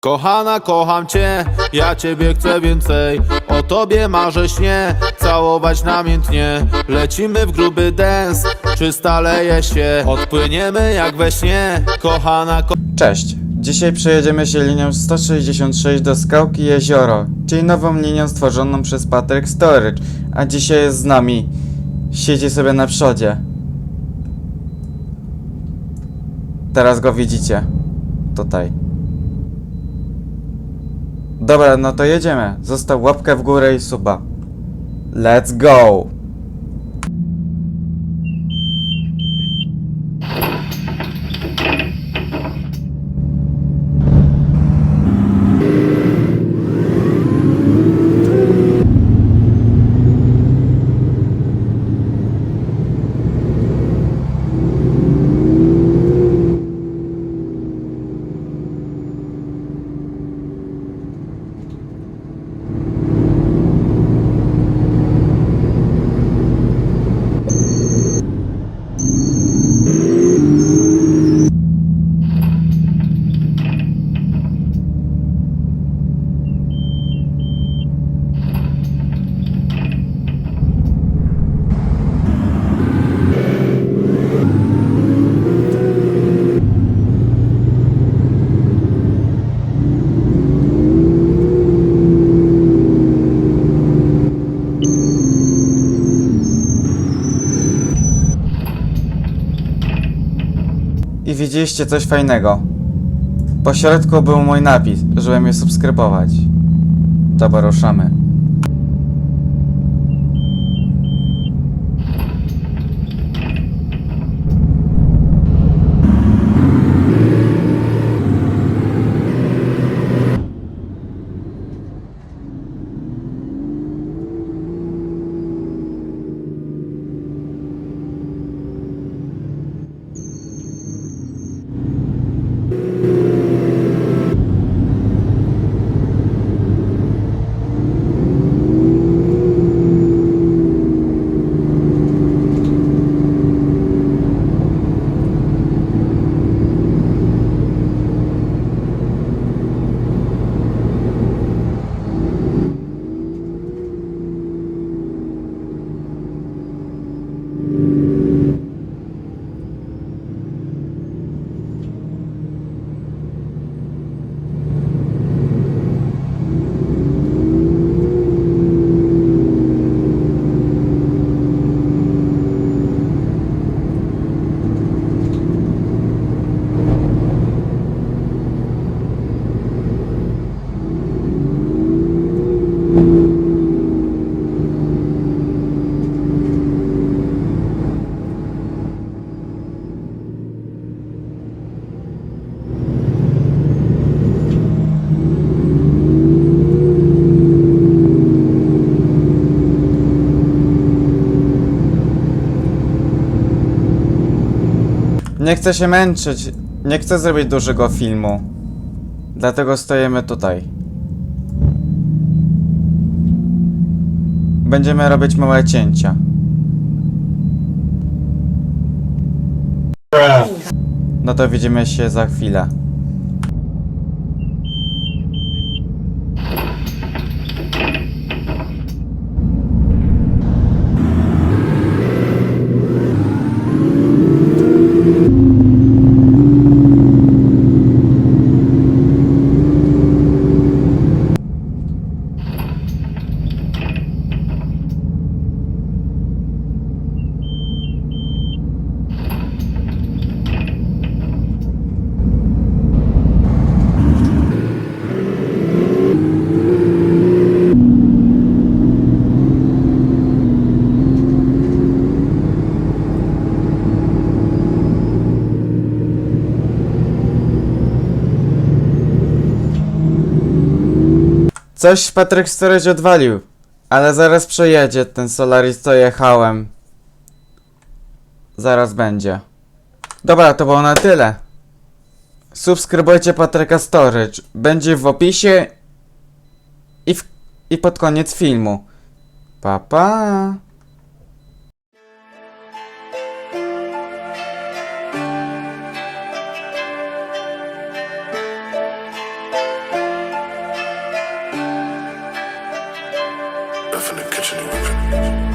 Kochana, kocham cię, ja ciebie chcę więcej O tobie marzę śnie, całować namiętnie Lecimy w gruby dance, czy staleje się Odpłyniemy jak we śnie, kochana, ko Cześć! Dzisiaj przejedziemy się linią 166 do Skałki Jezioro, czyli nową linią stworzoną przez Patrick Storage, a dzisiaj jest z nami. Siedzi sobie na przodzie. Teraz go widzicie. Tutaj. Dobra, no to jedziemy. Został łapkę w górę i suba. Let's go! I widzieliście coś fajnego. Po środku był mój napis, żeby mnie subskrybować. Dobra, ruszamy. Nie chcę się męczyć. Nie chcę zrobić dużego filmu. Dlatego stoimy tutaj. Będziemy robić małe cięcia. No to widzimy się za chwilę. Coś Patryk Storage odwalił, ale zaraz przejedzie ten Solaris, co jechałem. Zaraz będzie. Dobra, to było na tyle. Subskrybujcie Patryka Storage. Będzie w opisie i, w, i pod koniec filmu. Pa pa! 这是灵魂上